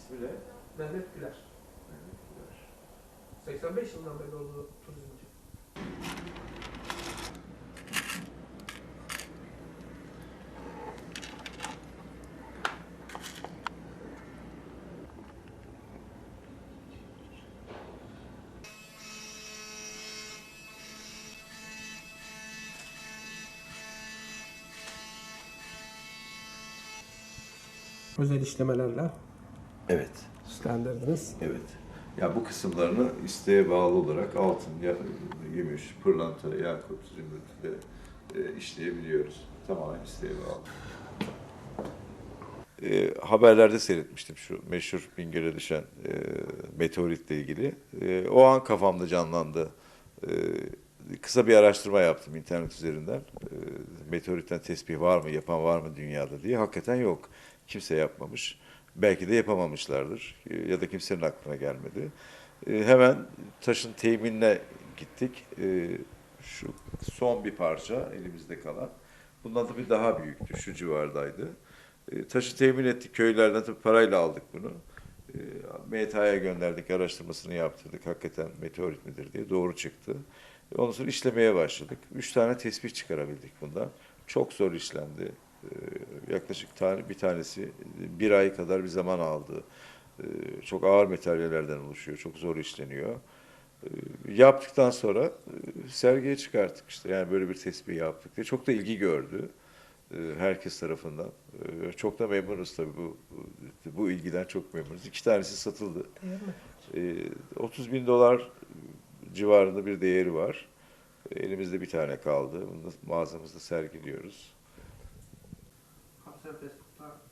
İsmi ne? Mehmet Güler. Mehmet Güler. 85 yılından beri oldu turizmci. Özel işlemelerle Evet. süslendirdiniz. Evet. Ya bu kısımlarını isteğe bağlı olarak altın, ya, gümüş, pırlanta, yakut, zümrütle e, işleyebiliyoruz. Tamamen isteğe bağlı. E, haberlerde seyretmiştim şu meşhur Bingöl'e düşen e, meteoritle ilgili. E, o an kafamda canlandı. E, kısa bir araştırma yaptım internet üzerinden. E, meteoritten tesbih var mı, yapan var mı dünyada diye. Hakikaten yok. Kimse yapmamış. Belki de yapamamışlardır e, ya da kimsenin aklına gelmedi. E, hemen taşın teminine gittik. E, şu son bir parça elimizde kalan. Bundan tabii daha büyüktü, şu civardaydı. Taşı temin ettik köylerden tabii parayla aldık bunu. MTA'ya gönderdik, araştırmasını yaptırdık. Hakikaten meteorit midir diye doğru çıktı. Ondan sonra işlemeye başladık. Üç tane tespih çıkarabildik bundan. Çok zor işlendi. Yaklaşık tane, bir tanesi bir ay kadar bir zaman aldı. E, çok ağır materyallerden oluşuyor, çok zor işleniyor. E, yaptıktan sonra e, sergiye çıkarttık işte. Yani böyle bir tespih yaptık diye. Çok da ilgi gördü e, herkes tarafından. E, Çok da memnunuz tabii bu bu ilgiden çok memnunuz. İki tanesi satıldı. Değil mi? E, 30 bin dolar civarında bir değeri var. Elimizde bir tane kaldı. Bunu da mağazamızda sergiliyoruz. of this book